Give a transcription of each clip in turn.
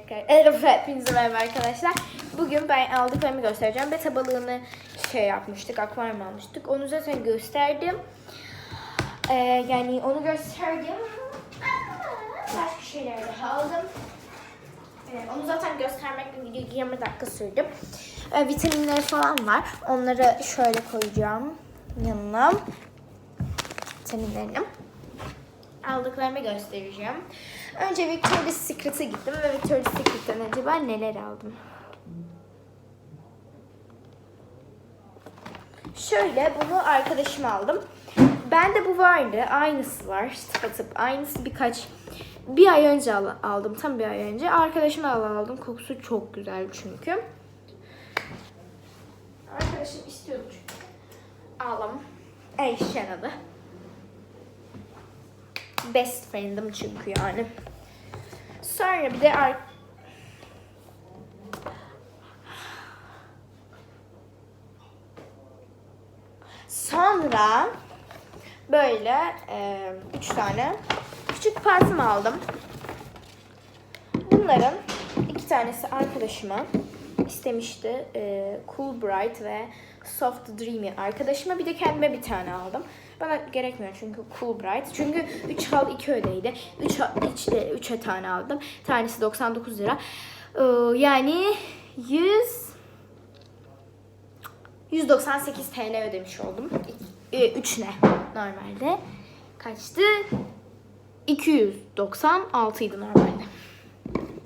arkadaşlar. Hepinize merhaba arkadaşlar. Bugün ben aldıklarımı göstereceğim. Beta balığını şey yapmıştık, akvaryum almıştık. Onu zaten gösterdim. Ee, yani onu gösterdim. Başka şeyler de aldım. Ee, onu zaten göstermekle video 20 dakika sürdü. Ee, vitaminleri falan var. Onları şöyle koyacağım yanına. Vitaminlerini aldıklarımı göstereceğim. Önce Victoria's Secret'a gittim ve Victoria's Secret'ten acaba neler aldım? Şöyle bunu arkadaşıma aldım. Bende bu vardı. Aynısı var. Tıpatıp aynısı birkaç bir ay önce al- aldım. Tam bir ay önce. Arkadaşıma al- aldım. Kokusu çok güzel çünkü. Arkadaşım istiyordu çünkü. Aldım. Eyşen adı. Best friend'im çünkü yani. Sonra bir de ar- Sonra böyle e, üç tane küçük parfüm aldım. Bunların iki tanesi arkadaşıma istemişti. E, cool Bright ve Soft Dreamy arkadaşıma. Bir de kendime bir tane aldım. Bana gerekmiyor çünkü Cool Bright. Çünkü 3 al 2 ödeydi. 3 3 3'e tane aldım. Tanesi 99 lira. E, yani 100 198 TL ödemiş oldum. 3 ne normalde? Kaçtı? 296 idi normalde.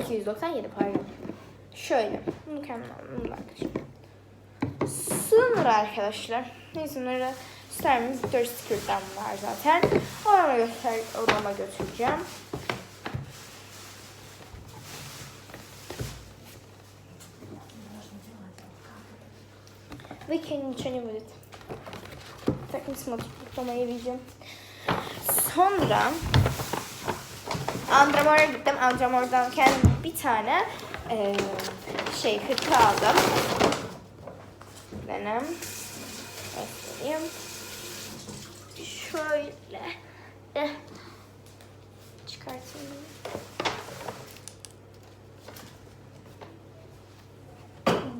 297 pardon. Şöyle. Mükemmel. Sonra arkadaşlar. Bunları göstermemiz Victoria's Secret'ten var zaten. Odama, göster odama götüreceğim. Ve kendimi çöne böyle takım smoke tutmayı bileceğim. Sonra Andramor'a gittim. Andramor'dan kendim bir tane eee, şey hırka aldım. Benim. Göstereyim. Şöyle. Eh. Çıkartayım.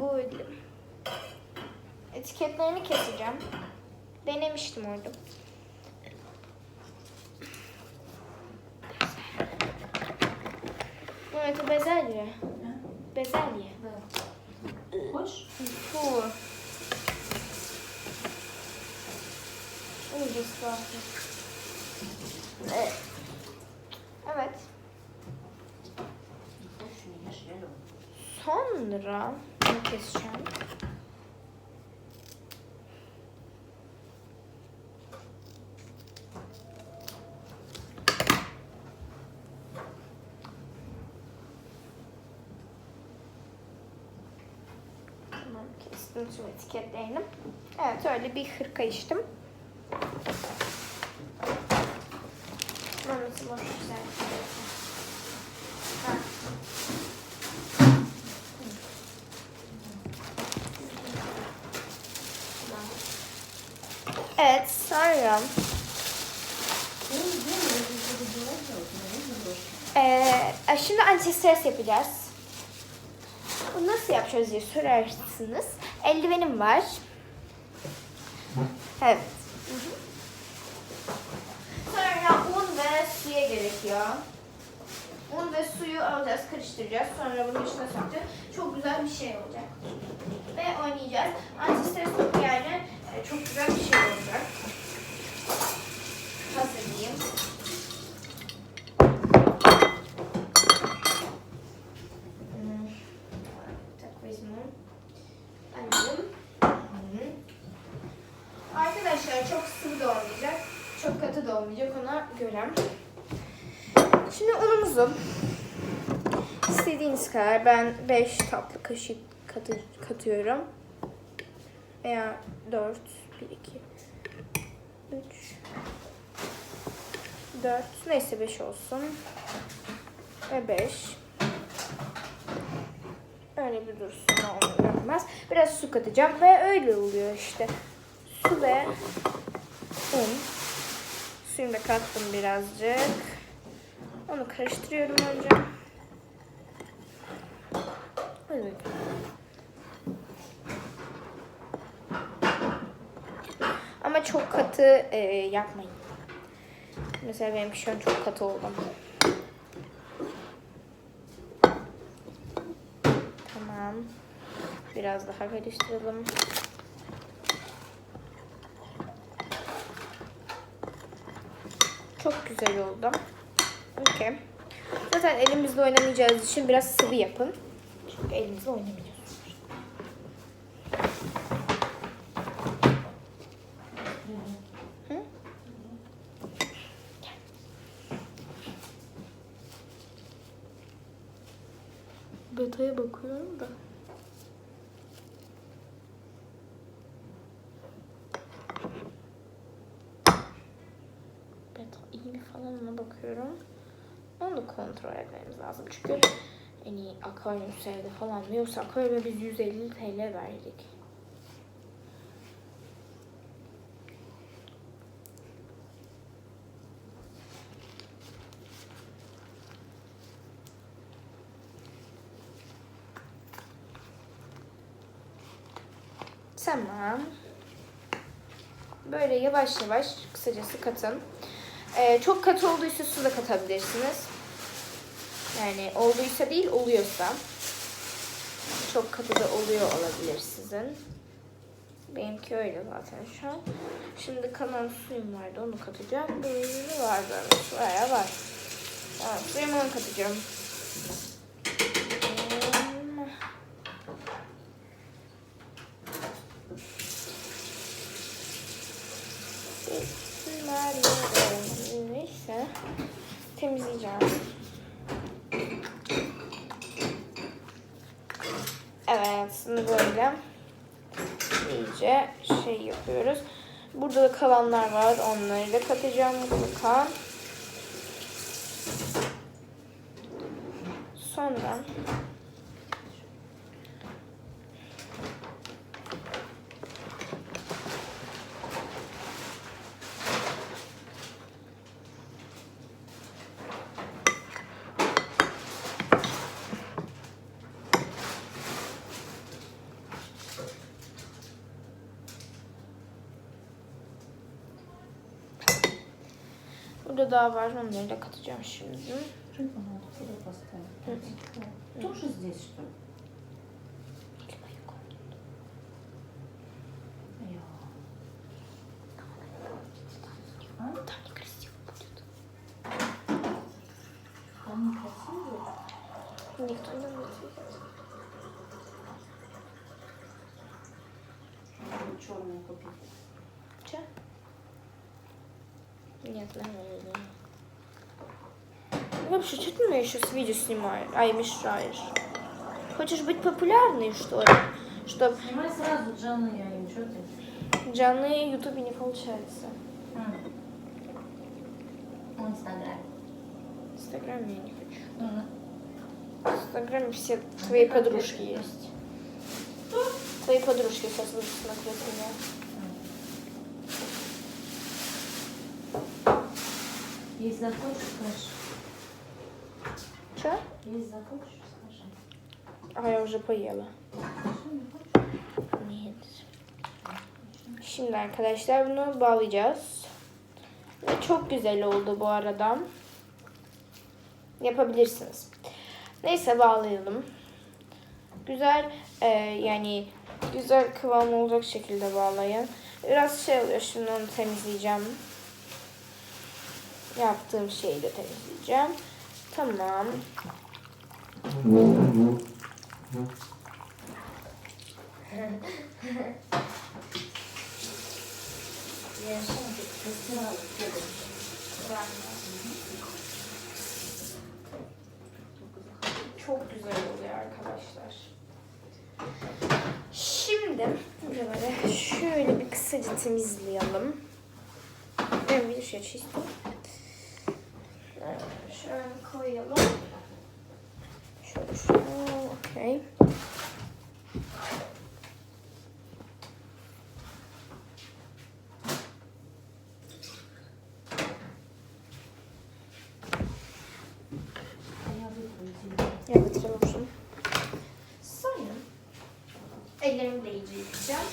Böyle. Etiketlerini keseceğim. Denemiştim orada. Evet bezelye. Bezelye. Hoş. Bu. İyice ıslattım. Evet. Sonra bunu keseceğim. Tamam kestim tüm etiketlerini. Evet öyle bir hırka içtim. Maması boş güzel. Ha. Evet sonra Ee, şimdi antistres yapacağız. Bunu nasıl yapacağız diye sorarsınız. Eldivenim var. Evet. Sonra un ve suya gerekiyor. Un ve suyu alacağız, karıştıracağız. Sonra bunun içine sokacağız. Çok güzel bir şey olacak. Ve oynayacağız. Antistres yani e, çok güzel bir şey olacak. Kadar ben 5 tatlı kaşık katı, katıyorum. Veya 4, 1, 2, 3, 4, neyse 5 olsun. Ve 5. Öyle bir dursun olur olmaz. Biraz su katacağım ve öyle oluyor işte. Su ve un. Suyunu da kattım birazcık. Onu karıştırıyorum önce. Evet. Ama çok katı e, yapmayın. Mesela benim şu an çok katı oldu. Tamam. Biraz daha karıştıralım. Çok güzel oldu. Okey. Zaten elimizle oynamayacağız için biraz sıvı yapın. Çünkü elimizle oynamayacağız. Bakıyorum da. İyi mi falan ona bakıyorum. Onu da kontrol etmemiz lazım. Çünkü en iyi akvaryum sevdi falan diyorsa akvaryuma biz 150 TL verdik. Tamam. Böyle yavaş yavaş kısacası katın. Ee, çok katı olduysa su da katabilirsiniz. Yani olduysa değil oluyorsa. Çok katı da oluyor olabilir sizin. Benimki öyle zaten şu an. Şimdi kalan suyum vardı onu katacağım. Böyle var böyle. Bayağı var. Tamam suyumu katacağım. Hmm. Bunlar böyle. Neyse. Temizleyeceğim. Evet, şimdi böyle iyice şey yapıyoruz. Burada da kalanlar var. Onları da katacağım mutlaka. Sonra videoda daha var. Onları da katacağım şimdi. Тоже здесь, что ли? А? Никто не будет видеть. Черную купить. Че? Нет, нормально. Вообще, что ты меня сейчас видео снимаешь? Ай, мешаешь. Хочешь быть популярной, что ли? Чтоб Снимай сразу Джанну я что ты? Джаны в Ютубе не получается. В Инстаграме. В Инстаграме я не хочу. Мгм. В Инстаграме все твои подружки есть. Твои подружки сейчас будут смотреть меня. Если захочешь, скажи. Че? Если захочешь, скажи. А я уже поела. Скажи, не хочешь? Нет. Şimdi arkadaşlar bunu bağlayacağız. Ve çok güzel oldu bu arada. Yapabilirsiniz. Neyse bağlayalım. Güzel e, yani güzel kıvam olacak şekilde bağlayın. Biraz şey oluyor şimdi onu temizleyeceğim. yaptığım şeyi de temizleyeceğim. Tamam. Çok güzel oluyor arkadaşlar. Şimdi buraları şöyle bir kısaca temizleyelim. Ben bir şey çizdim. Şöyle koyalım. Şöyle şöyle. Okey. Ya bitireyim olsun. Sonra ellerimi de iyice yıkayacağım.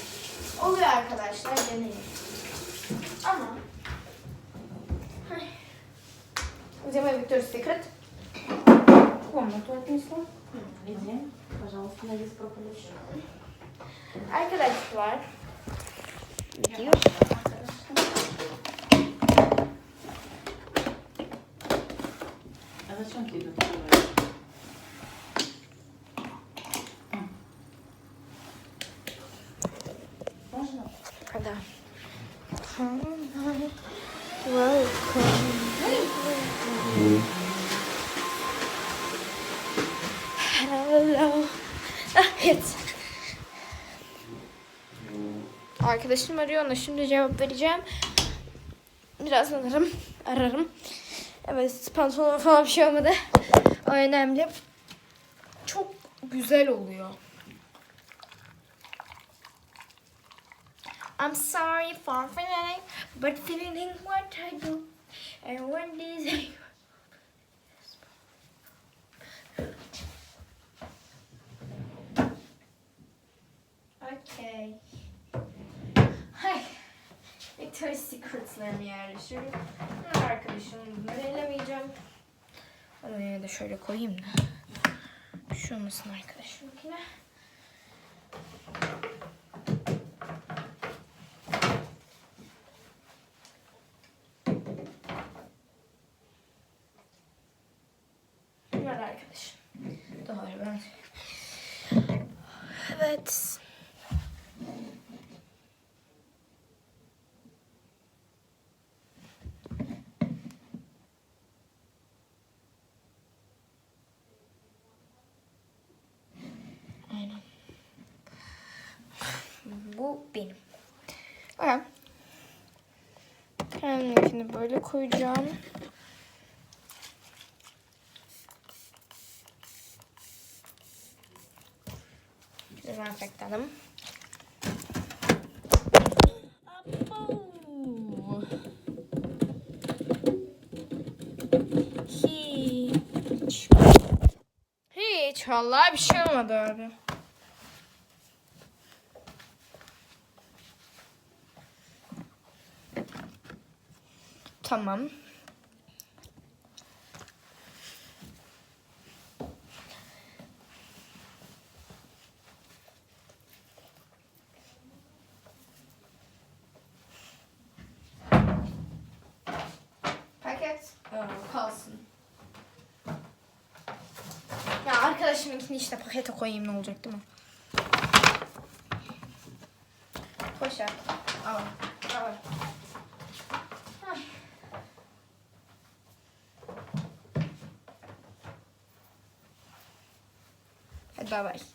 Oluyor arkadaşlar deneyin. Ama где мой Victoria's Секрет? В комнату отнесла. Везде. Пожалуйста, надеюсь, пропали. I collect flower. Thank you. Arkadaşım arıyor ona şimdi cevap vereceğim. Birazdan ararım. Ararım. Evet pantolon falan bir şey olmadı. O önemli. Çok güzel oluyor. I'm sorry for feeling, but feeling what I do. And when this Okay. Victoria's Secret'larını yerleştiriyorum. Arkadaşım bunları elemeyeceğim. Yine de şöyle koyayım da. Şey olmasın arkadaşımkine. Bunlar arkadaşım. Doğru ben. Evet. Bu benim. Evet. Kendimkini böyle koyacağım. Dezenfektanım. Hiç. Hiç. Vallahi bir şey olmadı abi. Tamam. Paket Aa, kalsın. Ya arkadaşımınkini işte pakete koyayım ne olacak değil mi? Poşet. Al. Bye bye.